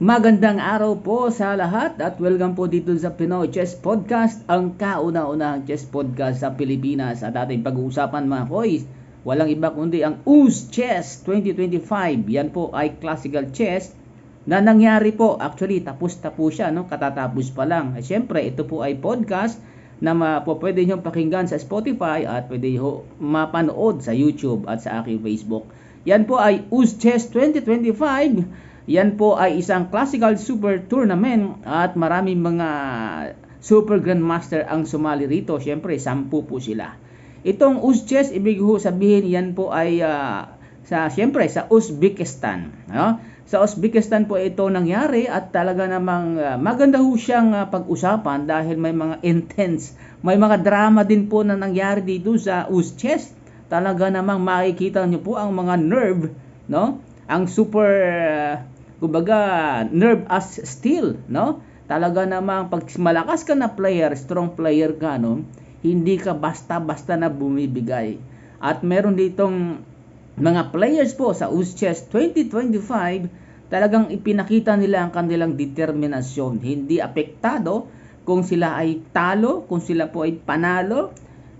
Magandang araw po sa lahat at welcome po dito sa Pinoy Chess Podcast, ang kauna-unahang chess podcast sa Pilipinas. At ating pag-uusapan mga koys, walang iba kundi ang US Chess 2025. Yan po ay classical chess na nangyari po. Actually, tapos na po siya, no? katatapos pa lang. At syempre, ito po ay podcast na po pwede nyo pakinggan sa Spotify at pwede nyo mapanood sa YouTube at sa aking Facebook. Yan po ay US Chess 2025 yan po ay isang classical super tournament at maraming mga super grandmaster ang sumali rito. Siyempre, sampu po sila. Itong Uzchess, ibig ho sabihin yan po ay uh, sa siyempre sa Uzbekistan, no? Sa Uzbekistan po ito nangyari at talaga namang uh, maganda ho siyang uh, pag-usapan dahil may mga intense, may mga drama din po na nangyari dito sa Uzchess. Talaga namang makikita niyo po ang mga nerve, no? Ang super uh, kumbaga nerve as steel, no? Talaga namang pag malakas ka na player, strong player ka, no? Hindi ka basta-basta na bumibigay. At meron ditong mga players po sa USCHES 2025, talagang ipinakita nila ang kanilang determinasyon. Hindi apektado kung sila ay talo, kung sila po ay panalo,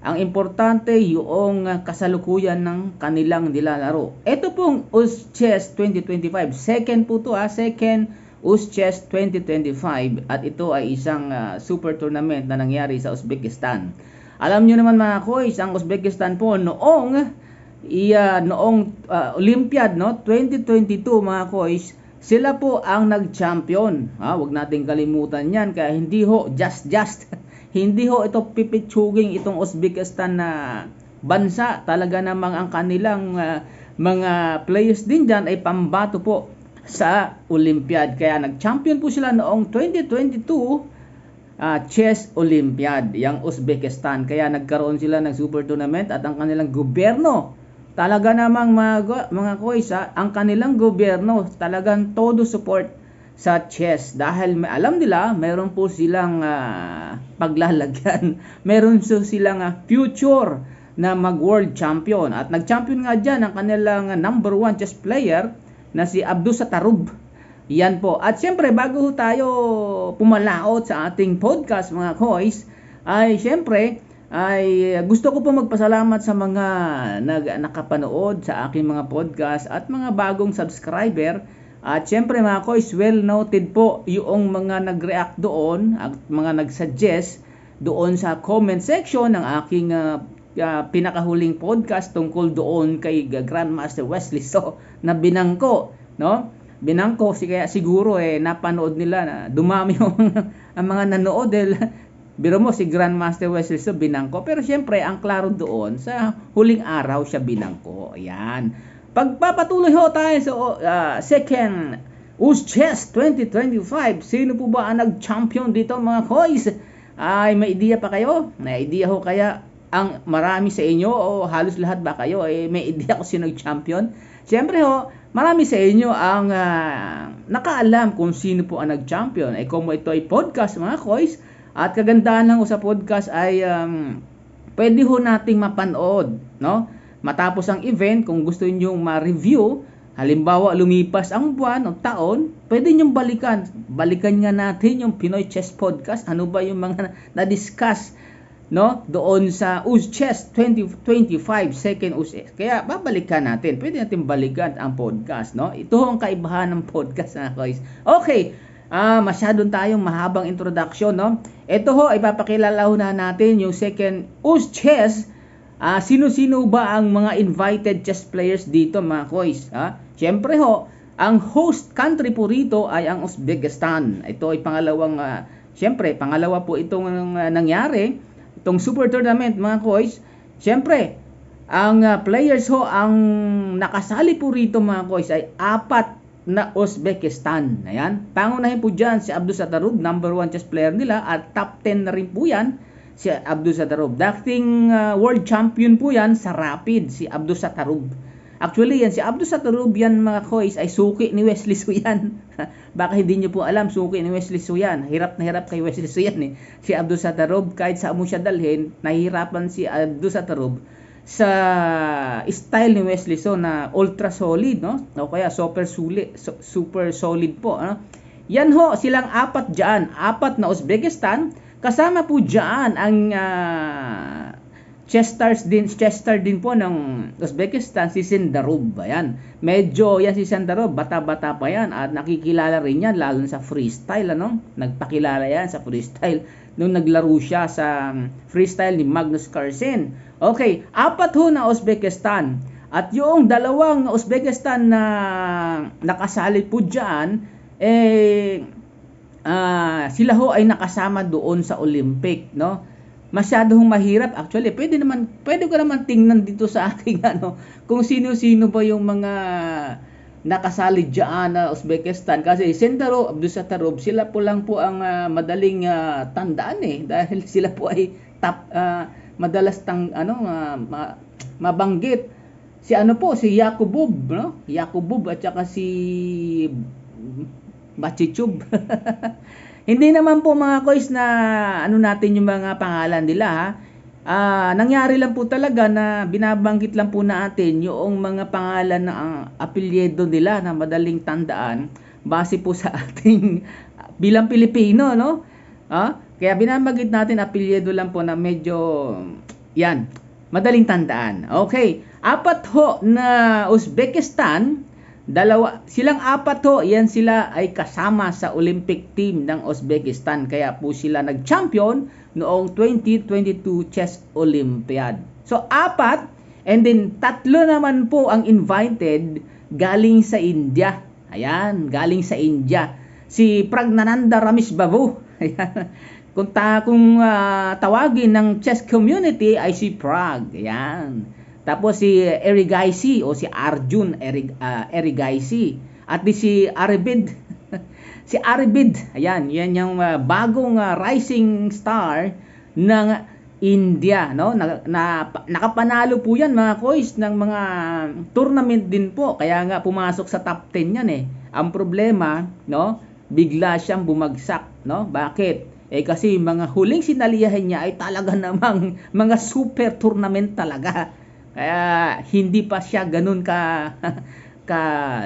ang importante yung kasalukuyan ng kanilang nilalaro. Ito pong US Chess 2025. Second po to ha. Second US Chess 2025. At ito ay isang uh, super tournament na nangyari sa Uzbekistan. Alam nyo naman mga koys, ang Uzbekistan po noong iya noong uh, Olympiad no 2022 mga koys sila po ang nag-champion ha wag nating kalimutan yan kaya hindi ho just just Hindi ho ito pipitsuging itong Uzbekistan na bansa. Talaga namang ang kanilang uh, mga players din dyan ay pambato po sa Olympiad. Kaya nag-champion po sila noong 2022 uh, ah, Chess Olympiad, yung Uzbekistan. Kaya nagkaroon sila ng super tournament at ang kanilang gobyerno talaga namang mga, mga koisa, ang kanilang gobyerno talagang todo support sa chess. Dahil alam nila meron po silang uh, paglalagyan. Meron so silang uh, future na mag world champion. At nag champion nga dyan ang kanilang number one chess player na si Abdul Satarub. Yan po. At siyempre bago tayo pumalaot sa ating podcast mga kois ay siyempre ay gusto ko po magpasalamat sa mga nag nakapanood sa aking mga podcast at mga bagong subscriber at syempre mga kois, well noted po yung mga nag-react doon at mga nag-suggest doon sa comment section ng aking uh, uh, pinakahuling podcast tungkol doon kay Grandmaster Wesley. So na binangko no? Binangko si kaya siguro eh napanood nila na dumami yung ang mga nanood. Dahil biro mo si Grandmaster Wesley so binangko. Pero syempre ang klaro doon sa huling araw siya binangko. Ayan Pagpapatuloy ho tayo sa uh, second US Chess 2025. Sino po ba ang nag-champion dito mga koys? Ay may idea pa kayo? May idea ho kaya ang marami sa inyo o halos lahat ba kayo eh may idea ko sino nag-champion? Siyempre ho, marami sa inyo ang uh, nakaalam kung sino po ang nag-champion. Eh kung ito ay podcast mga koys, at kagandahan lang sa podcast ay um, pwede ho nating mapanood, no? Matapos ang event, kung gusto niyo ma-review, halimbawa lumipas ang buwan o taon, pwede niyo balikan. Balikan nga natin yung Pinoy Chess Podcast. Ano ba yung mga na-discuss no doon sa US Chess 2025 second US kaya babalikan natin. Pwede natin balikan ang podcast no? Ito ang kaibahan ng podcast na guys. Okay. Ah masyadong tayong mahabang introduction no? Ito ho ipapakilala ho na natin yung second US Chess Uh, sino-sino ba ang mga invited chess players dito mga kois? Ha? Siyempre ho, ang host country po rito ay ang Uzbekistan. Ito ay pangalawang, uh, siyempre, pangalawa po itong uh, nangyari. Itong super tournament mga kois. Siyempre, ang uh, players ho, ang nakasali po rito mga kois ay apat na Uzbekistan. Ayan. Pangunahin po dyan si Abdul Satarub, number one chess player nila at top 10 na rin po yan si Abdul Satarub. Dating uh, world champion po yan sa rapid, si Abdul Satarub. Actually yan, si Abdul Satarub yan mga kois ay suki ni Wesley Suyan. Baka hindi niyo po alam, suki ni Wesley Suyan. Hirap na hirap kay Wesley Suyan eh. Si Abdul Satarub, kahit sa mo siya dalhin, nahihirapan si Abdul Satarub sa style ni Wesley So na ultra solid, no? O kaya super solid, super solid po, ano? Yan ho, silang apat dyan. Apat na Uzbekistan. Kasama po dyan ang uh, Chesters din, Chester din po ng Uzbekistan, si Sindarov. Ayan. Medyo yan si Sindarov, bata-bata pa yan at nakikilala rin yan lalo sa freestyle. Ano? Nagpakilala yan sa freestyle nung naglaro siya sa freestyle ni Magnus Carlsen. Okay, apat ho na Uzbekistan. At yung dalawang Uzbekistan na nakasali po dyan, eh, uh, sila ho ay nakasama doon sa Olympic, no? masyadong mahirap actually. Pwede naman pwede ko naman tingnan dito sa aking ano kung sino-sino ba yung mga nakasali diyan na Uzbekistan. Kasi Sendarov Abdusatarov sila po lang po ang uh, madaling uh, tandaan eh. Dahil sila po ay top uh, madalas tang ano uh, ma, mabanggit. Si ano po? Si Yakubov no? Yakubov at saka si Bachichub Hindi naman po mga kois na ano natin yung mga pangalan nila ha. Uh, nangyari lang po talaga na binabanggit lang po natin yung mga pangalan ng uh, apelyido nila na madaling tandaan base po sa ating bilang Pilipino, no? Uh, kaya binabanggit natin apelyido lang po na medyo yan, madaling tandaan. Okay, apat ho na Uzbekistan Dalawa, silang apat ho, yan sila ay kasama sa Olympic team ng Uzbekistan. Kaya po sila nag-champion noong 2022 Chess Olympiad. So, apat, and then tatlo naman po ang invited galing sa India. Ayan, galing sa India. Si Pragnananda Ramesh Babu. Ayan. Kung, ta, kung uh, tawagin ng chess community ay si Prag. Ayan. Tapos si Erigaisi o si Arjun Erig, uh, Erigaisi. At di si Aribid. si Aribid, ayan, yan yung uh, bagong uh, rising star ng India, no? Na, na, nakapanalo po yan mga kois ng mga tournament din po. Kaya nga pumasok sa top 10 yan eh. Ang problema, no? Bigla siyang bumagsak, no? Bakit? Eh kasi mga huling sinalihan niya ay talaga namang mga super tournament talaga. Kaya hindi pa siya ganun ka ka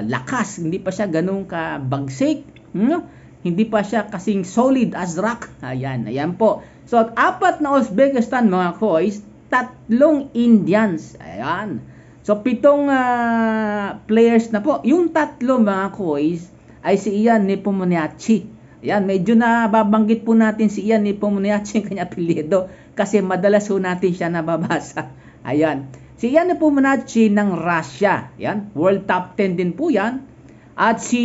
lakas, hindi pa siya ganun ka bagsik, hmm? hindi pa siya kasing solid as rock. Ayan, ayan po. So, apat na Uzbekistan mga kois, tatlong Indians. Ayan. So, pitong uh, players na po. Yung tatlo mga kois ay si Ian Nepomniachtchi. Ayan, medyo na babanggit po natin si Ian Nepomniachtchi ang kanya apelyido kasi madalas po natin siya nababasa. Ayan. Si Yan Nepomucci ng Russia. Yan, world top 10 din po yan. At si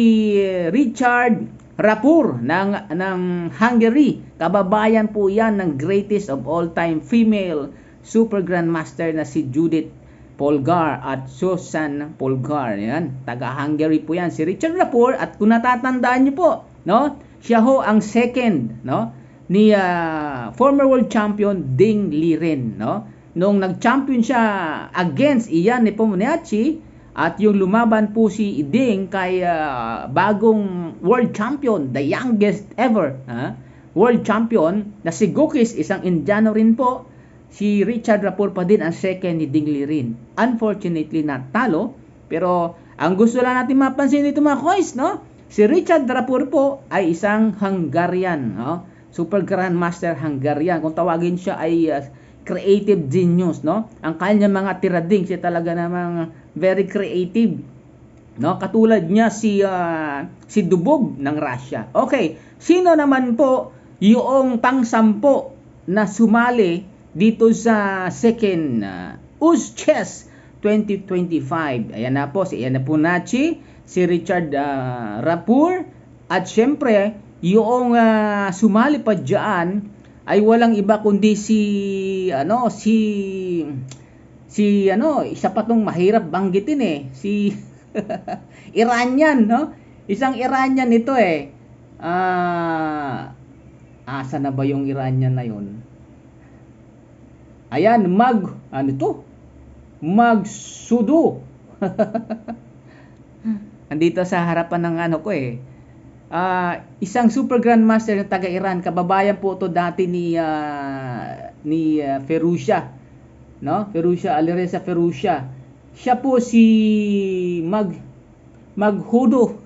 Richard Rapur ng, ng Hungary. Kababayan po yan ng greatest of all time female super grandmaster na si Judith Polgar at Susan Polgar. Yan, taga-Hungary po yan. Si Richard Rapur at kung natatandaan niyo po, no? Siya ho ang second, no? Ni uh, former world champion Ding Liren, no? Nung nag-champion siya against Ian Nepomniachtchi at yung lumaban po si Ding kay uh, bagong world champion, the youngest ever, uh, world champion na si Gukis, isang Indiano rin po. Si Richard Rapur pa din ang second ni Ding Lirin. Unfortunately, natalo. Pero ang gusto lang natin mapansin dito mga kois, no? Si Richard Rapur po ay isang Hungarian, no? Super Grandmaster Hungarian. Kung tawagin siya ay uh, creative genius, no? Ang kanya mga tirading, siya talaga namang very creative. No? Katulad niya si uh, si Dubog ng Russia. Okay, sino naman po yung pangsampo na sumali dito sa second uh, USCHES 2025. Ayan na po si Ian Punachi, si Richard uh, Rapur at syempre yung uh, sumali pa diyan ay walang iba kundi si ano si si ano isa pa tong mahirap banggitin eh. Si Iranian no? Isang Iranian ito eh. Ah asa na ba yung Iranian na yun? Ayan mag ano to? Mag sudo. Andito sa harapan ng ano ko eh uh, isang super grandmaster ng taga Iran kababayan po to dati ni uh, ni uh, Ferusha no Ferusha Alireza Ferusha siya po si Mag Maghudo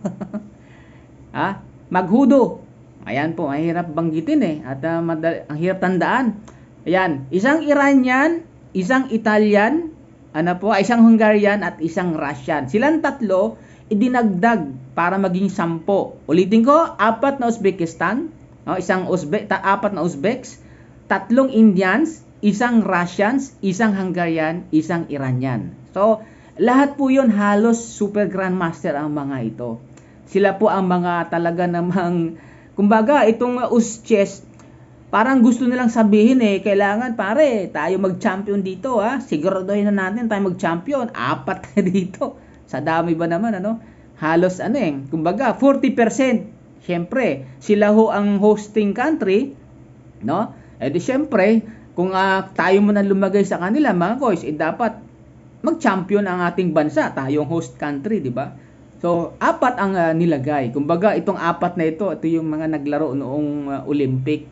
ha Maghudo. Ayan po, mahirap banggitin eh. At uh, madali, ang hirap tandaan. Ayan, isang Iranian, isang Italian, ano po, isang Hungarian at isang Russian. Silang tatlo, idinagdag para maging sampo. Ulitin ko, apat na Uzbekistan, no, isang Uzbek, ta, apat na Uzbeks, tatlong Indians, isang Russians, isang Hungarian, isang Iranian. So, lahat po yon halos super grandmaster ang mga ito. Sila po ang mga talaga namang, kumbaga, itong Uzchess, parang gusto nilang sabihin eh, kailangan pare, tayo mag-champion dito ha. Siguraduhin na natin tayo mag-champion. Apat na dito. Sa dami ba naman ano? Halos ano eh, kumbaga 40%. Siyempre, sila ho ang hosting country, no? Eh di siyempre, kung uh, tayo muna lumagay sa kanila mga boys, eh dapat mag-champion ang ating bansa, tayong host country, di ba? So, apat ang uh, nilagay. Kumbaga, itong apat na ito, ito yung mga naglaro noong uh, Olympic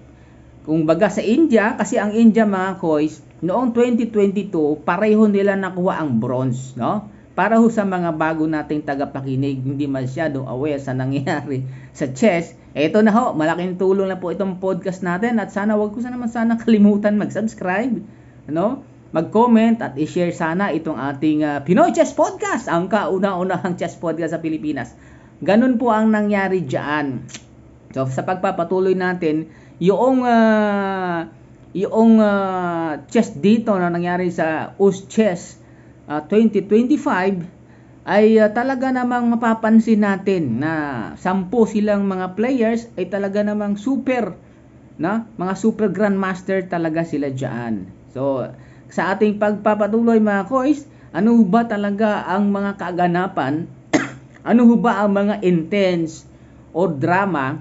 kung baga sa India, kasi ang India mga koys, noong 2022, pareho nila nakuha ang bronze, no? Para ho sa mga bago nating tagapakinig, hindi masyado aware sa nangyayari sa chess, eto na ho, malaking tulong na po itong podcast natin at sana wag ko sa naman sana kalimutan mag-subscribe, ano? Mag-comment at i-share sana itong ating uh, Pinoy Chess Podcast, ang kauna-unahang chess podcast sa Pilipinas. Ganun po ang nangyari diyan. So sa pagpapatuloy natin, yung uh, yung uh, chess dito na nangyari sa US Chess uh, 2025 ay uh, talaga namang mapapansin natin na sampu silang mga players ay talaga namang super na mga super grandmaster talaga sila diyan. So sa ating pagpapatuloy mga kois, ano ba talaga ang mga kaganapan? ano ba ang mga intense o drama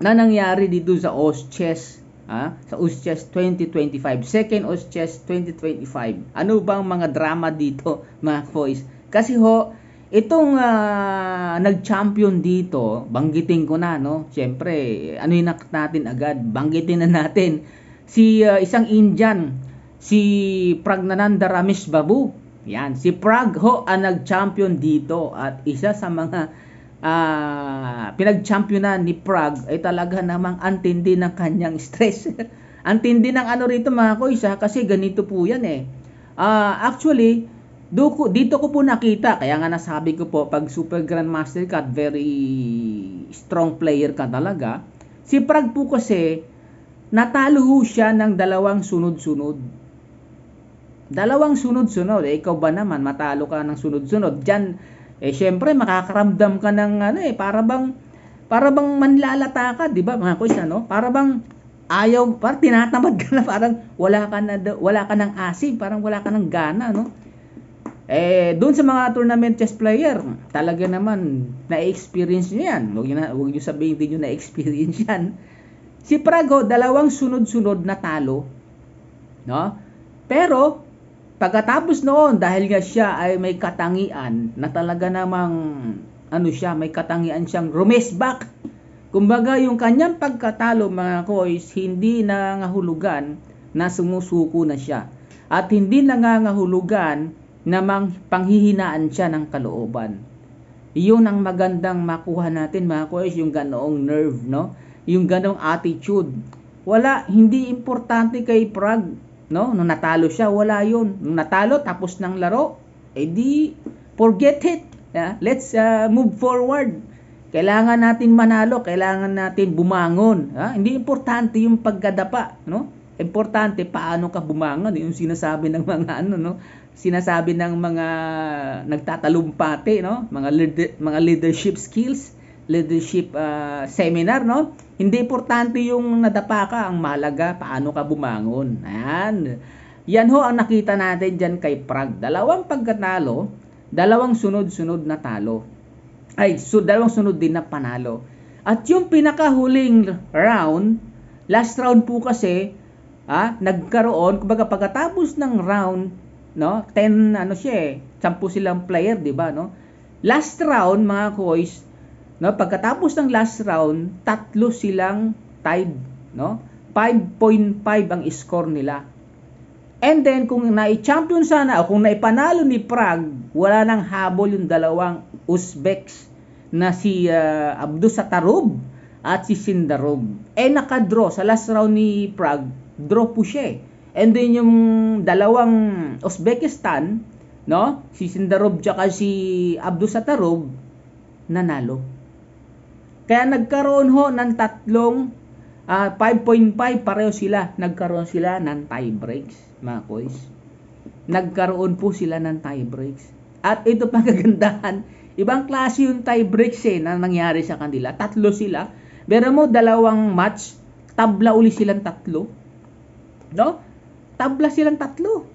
na nangyari dito sa OSCHES ha? sa OSCHES 2025 second OSCHES 2025 ano bang mga drama dito mga boys? Kasi ho itong uh, nag-champion dito banggitin ko na no? Syempre ano yung natin agad? Banggitin na natin si uh, isang Indian si Pragnananda Ramesh Babu. Yan si Prag ho ang nag-champion dito at isa sa mga uh, pinag-championan ni Prague ay talaga namang antindi ng kanyang stress. antindi ng ano rito mga koisa kasi ganito po yan eh. Uh, actually, dito, dito ko po nakita, kaya nga nasabi ko po, pag Super Grandmaster ka at very strong player ka talaga, si Prague po kasi, natalo siya ng dalawang sunod-sunod. Dalawang sunod-sunod. Eh, ikaw ba naman, matalo ka ng sunod-sunod. Diyan, eh syempre makakaramdam ka ng ano eh para bang para bang manlalata ka, 'di ba? Mga kuys ano? Para bang ayaw, para tinatamad ka na parang wala ka na wala ka ng asim, parang wala ka ng gana, no? Eh, doon sa mga tournament chess player, talaga naman na-experience niyo yan. Huwag niyo, na, huwag niyo sabihin hindi niyo na-experience yan. Si Prago, dalawang sunod-sunod na talo. No? Pero, Pagkatapos noon, dahil nga siya ay may katangian na talaga namang ano siya, may katangian siyang rumesback. Kumbaga yung kanyang pagkatalo mga kois, hindi nangahulugan na sumusuko na siya. At hindi nangangahulugan na mang panghihinaan siya ng kalooban. Iyon ang magandang makuha natin mga kois, yung ganoong nerve, no? Yung ganoong attitude. Wala, hindi importante kay Prague No? Nung natalo siya, wala yun. Nung natalo, tapos ng laro, edi, forget it. Yeah? Let's uh, move forward. Kailangan natin manalo, kailangan natin bumangon. Ha? Hindi importante yung pagkadapa, no? Importante paano ka bumangon, yung sinasabi ng mga ano, no? Sinasabi ng mga nagtatalumpati, no? Mga leader, mga leadership skills, leadership uh, seminar, no? Hindi importante yung nadapa ka, ang mahalaga paano ka bumangon. Ayan. Yan ho ang nakita natin dyan kay Prague. Dalawang pagkatalo, dalawang sunod-sunod na talo. Ay, so, dalawang sunod din na panalo. At yung pinakahuling round, last round po kasi, ah, nagkaroon, kumbaga pagkatapos ng round, no, 10 ano siya eh, 10 silang player, 'di ba, no? Last round mga koys, No, pagkatapos ng last round, tatlo silang tied, no? 5.5 ang score nila. And then kung nai-champion sana o kung naipanalo ni Prague, wala nang habol yung dalawang Uzbeks na si uh, Abdus Satarub at si Sindarov. Eh naka-draw sa last round ni Prague, draw po siya eh. And then yung dalawang Uzbekistan, no? Si Sindarov tsaka si Abdusatarov nanalo. Kaya nagkaroon ho ng tatlong uh, 5.5 pareho sila. Nagkaroon sila ng tie breaks, mga koys. Nagkaroon po sila ng tie breaks. At ito pa kagandahan, ibang klase yung tie breaks eh na nangyari sa kanila. Tatlo sila. Pero mo dalawang match, tabla uli silang tatlo. No? Tabla silang tatlo.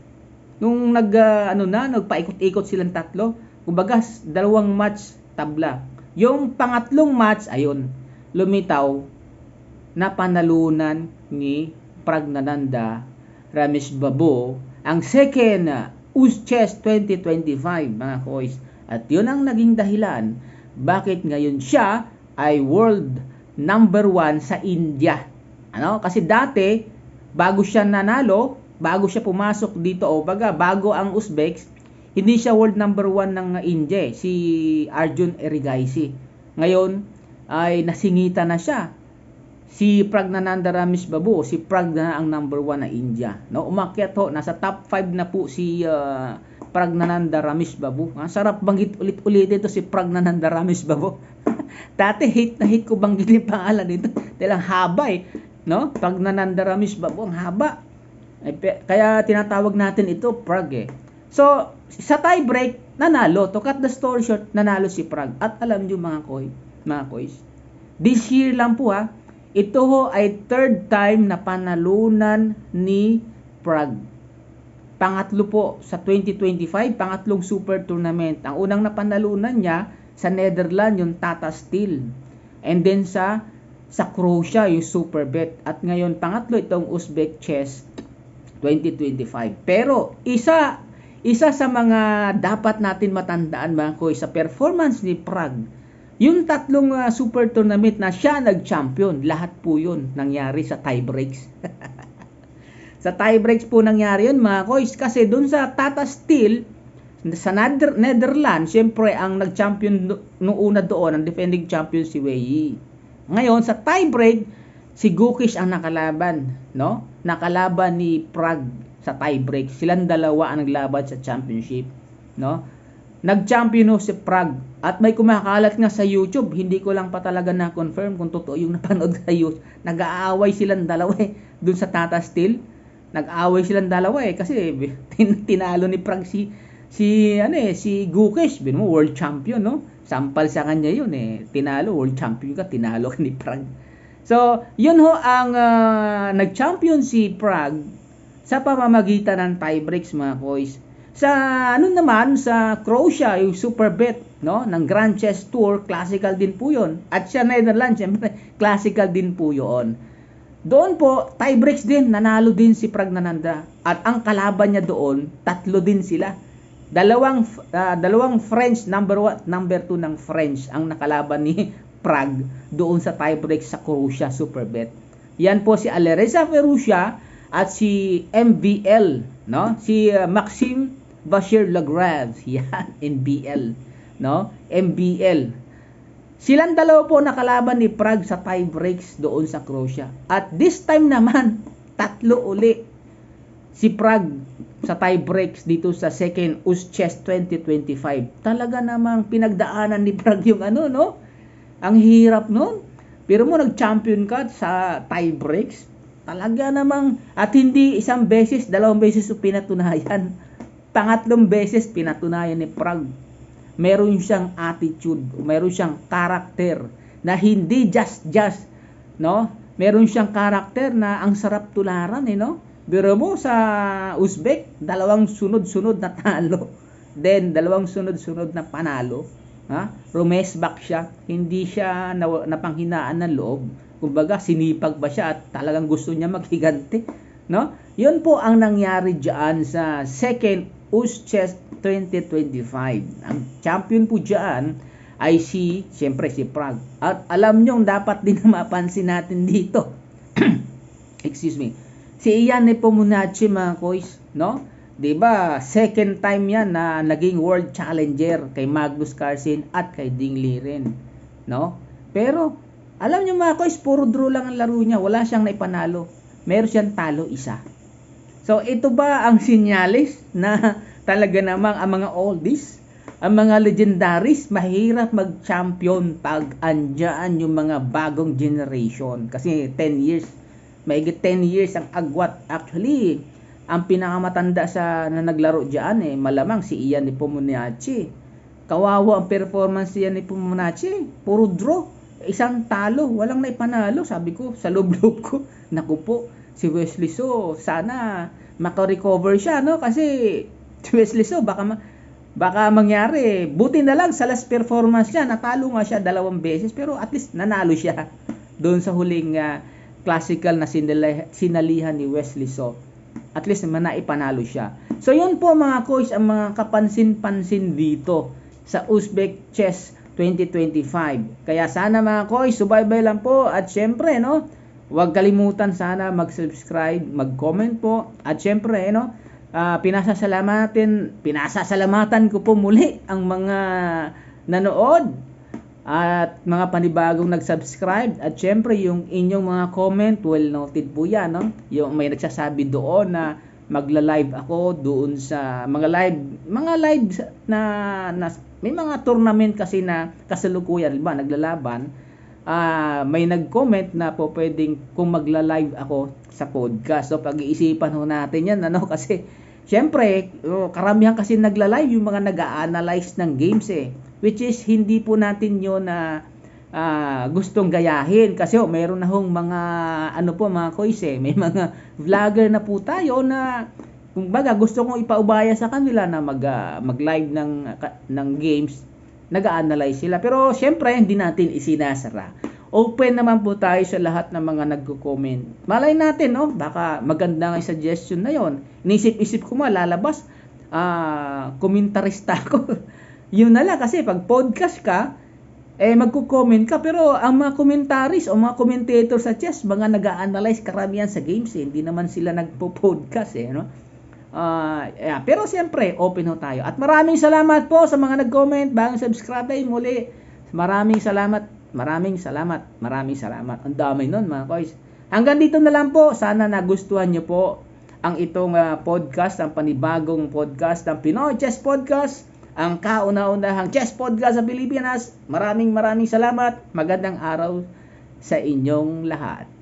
Nung nag uh, ano na, nagpaikot-ikot silang tatlo. Kumbaga, dalawang match tabla. Yung pangatlong match, ayun, lumitaw na panalunan ni Pragnananda Ramesh Babu ang second USCHES 2025 mga kois. At yun ang naging dahilan bakit ngayon siya ay world number one sa India. Ano? Kasi dati, bago siya nanalo, bago siya pumasok dito, o baga, bago ang Uzbeks, hindi siya world number one ng India, eh, si Arjun Erigaisi. Ngayon, ay nasingita na siya. Si Pragnananda Ramesh Babu, si Pragna ang number one na India. No, umakyat ho, nasa top 5 na po si uh, Pragnananda Ramesh Babu. Ang sarap banggit ulit-ulit ito si Pragnananda Ramesh Babu. Dati hate na hate ko banggit yung pangalan nito. Dahil ang haba eh. No? Pragnananda Ramesh Babu, ang haba. Kaya tinatawag natin ito Prague eh. So, sa tie break, nanalo. To cut the story short, nanalo si Prague. At alam niyo mga koy, mga koys, this year lang po ha, ito ho ay third time na panalunan ni Prague. Pangatlo po sa 2025, pangatlong super tournament. Ang unang napanalunan niya sa Netherlands yung Tata Steel. And then sa sa Croatia yung Super Bet. At ngayon pangatlo itong Uzbek Chess 2025. Pero isa isa sa mga dapat natin matandaan mga koy sa performance ni Prague, yung tatlong uh, super tournament na siya nag-champion, lahat po yun nangyari sa tie breaks. sa tie breaks po nangyari yun mga koy kasi dun sa Tata Steel, sa Nether- Netherlands, syempre ang nag-champion noong una doon, ang defending champion si Wei. Ngayon, sa tie break, si Gukish ang nakalaban, no? Nakalaban ni Prague sa tie break. Silang dalawa ang naglaban sa championship, no? Nag-champion si Prague at may kumakalat nga sa YouTube, hindi ko lang pa talaga na-confirm kung totoo yung napanood sa YouTube. Nag-aaway silang dalawa eh, dun sa Tata Steel. Nag-aaway silang dalawa eh kasi tin- tinalo ni Prague si si ano eh si Gukesh, bin mo world champion no. Sampal sa kanya yun eh. Tinalo world champion ka, tinalo ka ni Prague. So, yun ho ang uh, nag-champion si Prague sa pamamagitan ng tiebreaks mga boys. Sa ano naman sa Croatia yung Super Bet no ng Grand Chess Tour classical din po 'yon. At sa Netherlands syempre classical din po 'yon. Doon po tiebreaks din nanalo din si Pragnananda at ang kalaban niya doon tatlo din sila. Dalawang uh, dalawang French number 1 number 2 ng French ang nakalaban ni Prague doon sa tiebreaks sa Croatia Super Bet. Yan po si Alereza Ferrucia at si MVL, no? Si uh, Maxim Bashir Lagrave, yan, NBL, no? MBL. Silang dalawa po nakalaban ni Prague sa tie breaks doon sa Croatia. At this time naman, tatlo uli si Prague sa tie breaks dito sa second USCHES 2025. Talaga namang pinagdaanan ni Prague yung ano, no? Ang hirap noon. Pero mo nag-champion ka sa tie breaks, Talaga namang, at hindi isang beses, dalawang beses o pinatunayan. Pangatlong beses pinatunayan ni Prague. Meron siyang attitude, meron siyang karakter na hindi just just, no? Meron siyang karakter na ang sarap tularan, eh, no? Pero mo sa Uzbek, dalawang sunod-sunod na talo. Then, dalawang sunod-sunod na panalo. Ha? Rumesbak siya, hindi siya napanghinaan ng loob kumbaga sinipag ba siya at talagang gusto niya maghiganti no? Yun po ang nangyari diyan sa second USCHES 2025 ang champion po diyan ay si siyempre si Prague. At alam niyo dapat din na mapansin natin dito. Excuse me. Si Ian Nepomucci mga kois no? 'di ba second time yan na naging world challenger kay Magnus Carlsen at kay Ding Liren no? Pero Alam niyo mga kois, puro draw lang ang laro niya. Wala siyang naipanalo. Meron siyang talo isa. So ito ba ang sinyalis na talaga namang ang mga oldies, ang mga legendaries, mahirap mag-champion pag andyan yung mga bagong generation. Kasi 10 years, mahigit 10 years ang agwat. Actually, ang pinakamatanda sa na naglaro diyan eh, malamang si Ian ni Pomuniachi. Kawawa ang performance niya ni Pomuniachi. Puro draw. Isang talo, walang naipanalo. Sabi ko, sa loob-loob ko, naku po, si Wesley So, sana makarecover siya, no? Kasi si Wesley So, baka ma- baka mangyari. Buti na lang sa last performance niya, natalo nga siya dalawang beses, pero at least nanalo siya doon sa huling uh, classical na sinali- sinalihan ni Wesley So. At least man naipanalo siya. So yun po mga coach ang mga kapansin-pansin dito sa Uzbek Chess 2025. Kaya sana mga coach, subaybay lang po. At syempre no, Huwag kalimutan sana mag-subscribe, mag-comment po. At syempre no, uh, pinasasalamatan, pinasasalamatan ko po muli ang mga nanood at mga panibagong nag-subscribe. At syempre yung inyong mga comment well noted po yan no? Yung may nagsasabi doon na magla-live ako doon sa mga live mga live na, na may mga tournament kasi na kasalukuyan. Ba naglalaban uh, may nag-comment na po pwedeng kung magla-live ako sa podcast. So pag-iisipan ho natin yan ano? Kasi syempre oh, karamihan kasi nagla-live yung mga nag-a-analyze ng games eh. Which is hindi po natin yun na uh, gustong gayahin kasi oh, meron na hong mga ano po mga kois eh may mga vlogger na po tayo na kung baga gusto kong ipaubaya sa kanila na mag uh, mag-live ng ng games nag-analyze sila. Pero syempre, hindi natin isinasara. Open naman po tayo sa lahat ng mga nagko-comment. Malay natin, no? Baka maganda nga suggestion na yon. Inisip-isip ko mo, lalabas. Ah, komentarista ako. Yun na lang kasi pag podcast ka, eh magko-comment ka pero ang mga commentaries o mga commentator sa chess mga nag-a-analyze karamihan sa games eh. hindi naman sila nagpo-podcast eh no Uh, yeah. Pero siyempre, open ho tayo. At maraming salamat po sa mga nag-comment, bagong subscribe tayo muli. Maraming salamat, maraming salamat, maraming salamat. Ang dami nun mga koys. Hanggang dito na lang po. Sana nagustuhan nyo po ang itong uh, podcast, ang panibagong podcast ng Pinoy Chess Podcast. Ang kauna-unahang chess podcast sa Pilipinas. Maraming maraming salamat. Magandang araw sa inyong lahat.